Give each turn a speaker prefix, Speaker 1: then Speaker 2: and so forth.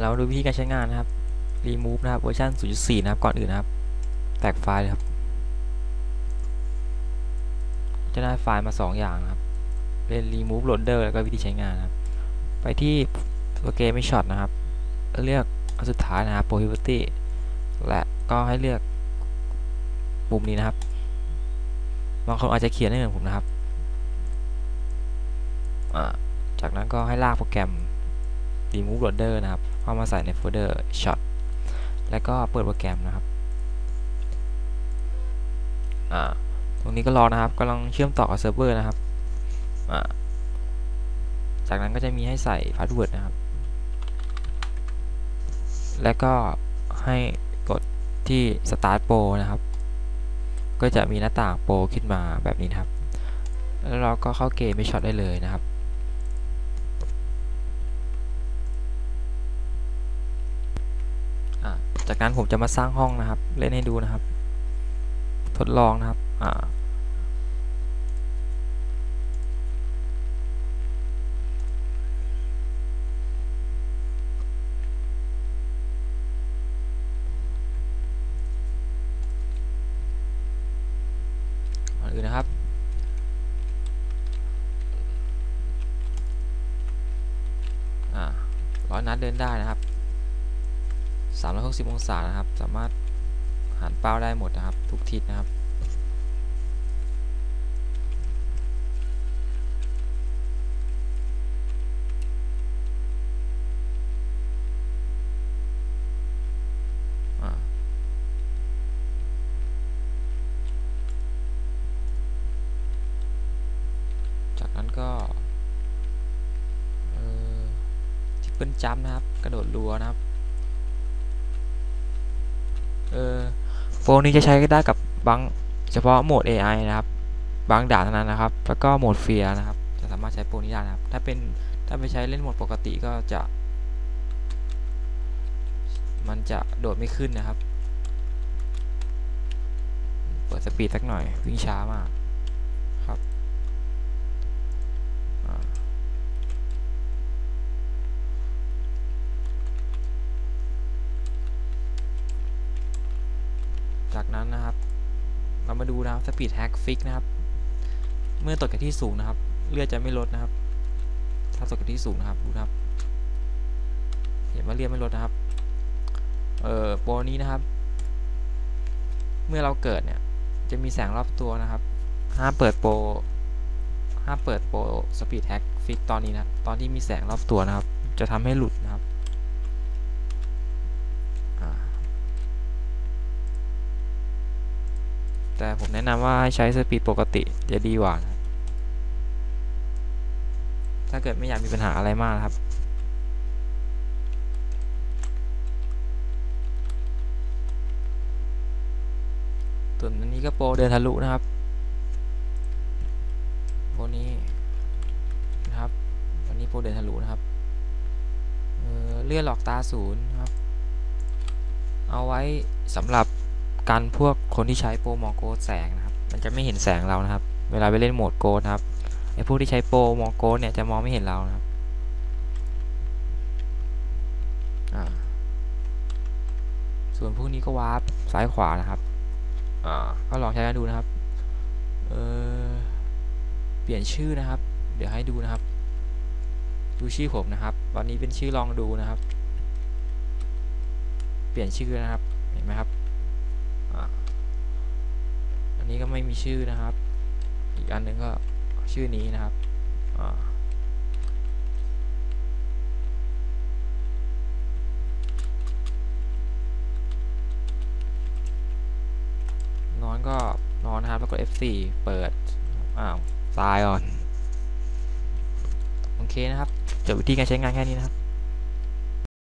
Speaker 1: เราดูวิธีการใช้งานนะครับ remove นะครับเวอร์ชัน0.4 นะครับ ก่อนอื่นนะครับ แตกไฟล์เลยครับ จะได้ไฟล์มา 2 อย่างนะครับ เป็น remove loader แล้วก็วิธีใช้งานนะครับ ไปที่ตัวเกมไม่ช็อตนะครับ เลือกอันสุดท้ายนะครับ property และก็ให้เลือกปุ่มนี้นะครับ บางคนอาจจะเขียนได้เหมือนผมนะครับ จากนั้นก็ให้ลากโปรแกรม remove loader นะครับเข้ามาใส่ในโฟลเดอร์ shot แล้วก็เปิดโปรแกรมนะครับอ่าตรงนี้ก็รอนะครับกำลังเชื่อมต่อกับเซิร์ฟเวอร์นะครับอ่าจากนั้นก็จะมีให้ใส่พาสเวิร์ดนะครับ แล้วก็ให้กดที่ start pro นะครับ ก็จะมีหน้าต่างโปรขึ้นมาแบบนี้นะครับ แล้วเราก็เข้าเกมไม่ช็อตได้เลยนะครับ อ่า จากนั้นผมจะมาสร้างห้องนะครับ เล่นให้ดูนะครับ ทดลองนะครับอื่นนะครับอ่าร้อยนัดเดินได้นะครับ 360 องศานะครับ สามารถหันเป้าได้หมดนะครับ ทุกทิศนะครับ จากนั้นก็เอ่อทิปเปิลจัมนะครับ กระโดดรัวนะครับ เออโฟนนี้จะใช้ได้กับบางเฉพาะโหมด AI นะครับบางด่านเท่านั้นนะครับ แล้วก็โหมดเฟียนะครับ จะสามารถใช้โปรนี้ได้นะครับ ถ้าเป็นถ้าไปใช้เล่นโหมดปกติก็จะ มันจะโดดไม่ขึ้นนะครับ เปิดสปีดสักหน่อยวิ่งช้ามากครับอ่า จากนั้นนะครับ เรามาดูนะครับสปีดแฮกฟิกนะครับ เมื่อตกจากที่สูงนะครับ เลือดจะไม่ลดนะครับ ถ้าตกจากที่สูงนะครับดูครับ เห็นว่าเลือดไม่ลดนะครับ เอ่อโปรนี้นะครับ เมื่อเราเกิดเนี่ย จะมีแสงรอบตัวนะครับห้ามเปิดโปรห้ามเปิดโปรสปีดแฮกฟิกตอนนี้นะ ตอนที่มีแสงรอบตัวนะครับ จะทำให้หลุดนะครับอ่า แต่ผมแนะนำว่าให้ใช้สปีดปกติจะดีกว่า ถ้าเกิดไม่อยากมีปัญหาอะไรมากนะครับส่วนอันนี้ก็โปรเดินทะลุนะครับโปรนี้นะครับอันนี้โปรเดินทะลุนะครับเเลื่อนหลอกตาศูนย์ครับ เอาไว้สำหรับ กันพวกคนที่ใช้โปรมองโกดแสงนะครับ มันจะไม่เห็นแสงเรานะครับ เวลาไปเล่นโหมดโกดนะครับไอพวกที่ใช้โปรมองโกดเนี่ยจะมองไม่เห็นเรานะครับอ่าส่วนพวกนี้ก็วาร์ปซ้ายขวานะครับอ่าก็ลองใช้กันดูนะครับเออเปลี่ยนชื่อนะครับ เดี๋ยวให้ดูนะครับ ดูชื่อผมนะครับ ตอนนี้เป็นชื่อลองดูนะครับ เปลี่ยนชื่อนะครับ เห็นไหมครับอ่าอั นนี้ก็ไม่มีชื่อนะครับ อีกอันหนึงก็ชื่อนี้นะครับอนอนก็นอนนะครับ แล้วกด F4 เปิด อ้าวตายก่อน โอเคนะครับ จบวิธีการใช้งานแค่นี้นะครับ